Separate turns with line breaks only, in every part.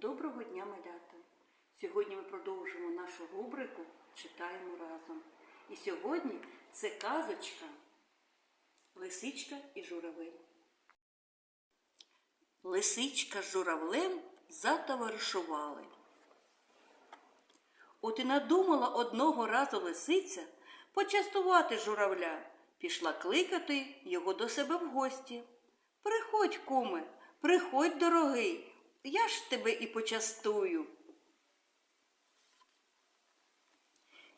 Доброго дня, малята! Сьогодні ми продовжимо нашу рубрику Читаємо разом. І сьогодні це казочка Лисичка і журавель. Лисичка з журавлем затоваришували. От і надумала одного разу лисиця почастувати журавля, пішла кликати його до себе в гості. Приходь, куме, приходь, дорогий, я ж тебе і почастую.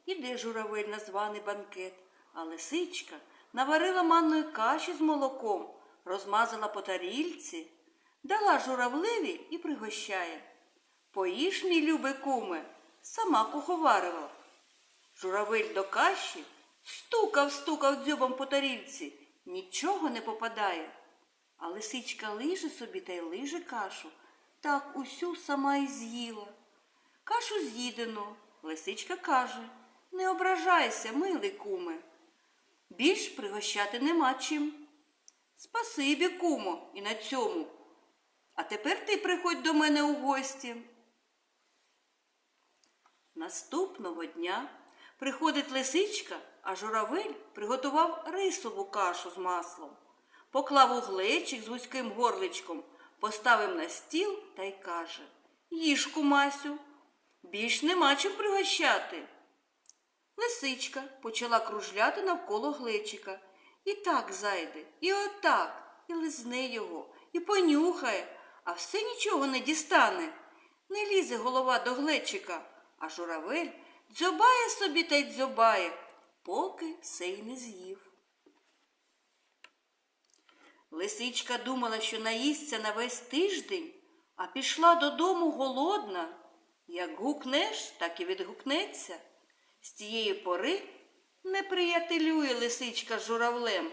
Іде журавель на званий банкет, а лисичка наварила манної каші з молоком, розмазала по тарільці, дала журавлеві і пригощає. Поїж, мій любий куме, сама куховарила. Журавель до каші стукав, стукав дзьобом по тарільці, нічого не попадає. А лисичка лиже собі та й лиже кашу, так усю сама і з'їла. Кашу з'їдено, лисичка каже, не ображайся, милий куме. Більш пригощати нема чим. Спасибі, кумо, і на цьому. А тепер ти приходь до мене у гості. Наступного дня приходить лисичка, а журавель приготував рисову кашу з маслом. Поклав у глечик з вузьким горличком, поставив на стіл та й каже Їж, кумасю, більш нема чим пригощати. Лисичка почала кружляти навколо глечика. І так зайде, і отак, і лизне його, і понюхає, а все нічого не дістане. Не лізе голова до глечика, а журавель дзьобає собі та й дзьобає, поки все й не з'їв. Лисичка думала, що наїсться на весь тиждень, а пішла додому голодна. Як гукнеш, так і відгукнеться. З тієї пори не приятелює лисичка з журавлем.